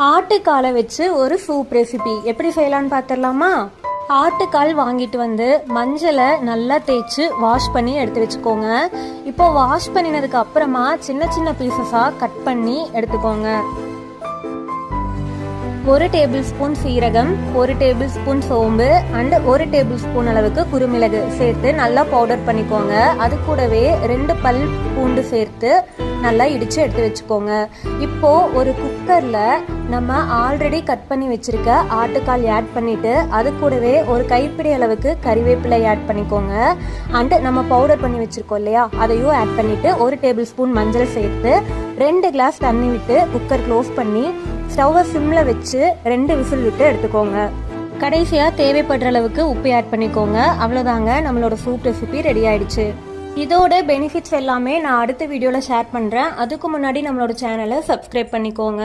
ஆட்டுக்காலை வச்சு ஒரு soup recipe எப்படி செய்யலான்னு பார்த்துடலாமா ஆட்டுக்கால் வாங்கிட்டு வந்து மஞ்சளை நல்லா தேய்ச்சி வாஷ் பண்ணி எடுத்து வச்சுக்கோங்க. இப்போ வாஷ் பண்ணினதுக்கு அப்புறமா சின்ன சின்ன பீசஸாக கட் பண்ணி எடுத்துக்கோங்க. ஒரு டேபிள் ஸ்பூன் சீரகம் ஒரு டேபிள் ஸ்பூன் சோம்பு அண்ட் ஒரு டேபிள் ஸ்பூன் அளவுக்கு குருமிளகு. சேர்த்து நல்லா பவுடர் பண்ணிக்கோங்க. அது கூடவே ரெண்டு பல் பூண்டு சேர்த்து நல்லா இடித்து எடுத்து வச்சுக்கோங்க. இப்போ ஒரு குக்கரில் நம்ம ஆல்ரெடி கட் பண்ணி வச்சுருக்க ஆட்டுக்கால் ஆட் பண்ணிவிட்டு அது கூடவே ஒரு கைப்பிடி அளவுக்கு கறிவேப்பிலை ஆட் பண்ணிக்கோங்க. அண்டு நம்ம பவுடர் பண்ணி வச்சுருக்கோம் இல்லையா? அதையும் ஆட் பண்ணிவிட்டு ஒரு டேபிள் ஸ்பூன் மஞ்சள் சேர்த்து ரெண்டு கிளாஸ் தண்ணி விட்டு குக்கர் க்ளோஸ் பண்ணி ஸ்டவ்வை சிம்மில் வச்சு ரெண்டு விசில் விட்டு எடுத்துக்கோங்க. கடைசியாக தேவைப்படுற அளவுக்கு உப்பு ஆட் பண்ணிக்கோங்க. அவ்வளோதாங்க நம்மளோட சூப் ரெசிபி ரெடி ஆயிடுச்சு. இதோட பெனிஃபிட்ஸ் எல்லாமே நான் அடுத்த வீடியோவில் ஷேர் பண்ணுறேன் அதுக்கு முன்னாடி நம்மளோட சேனலை சப்ஸ்கிரைப் பண்ணிக்கோங்க.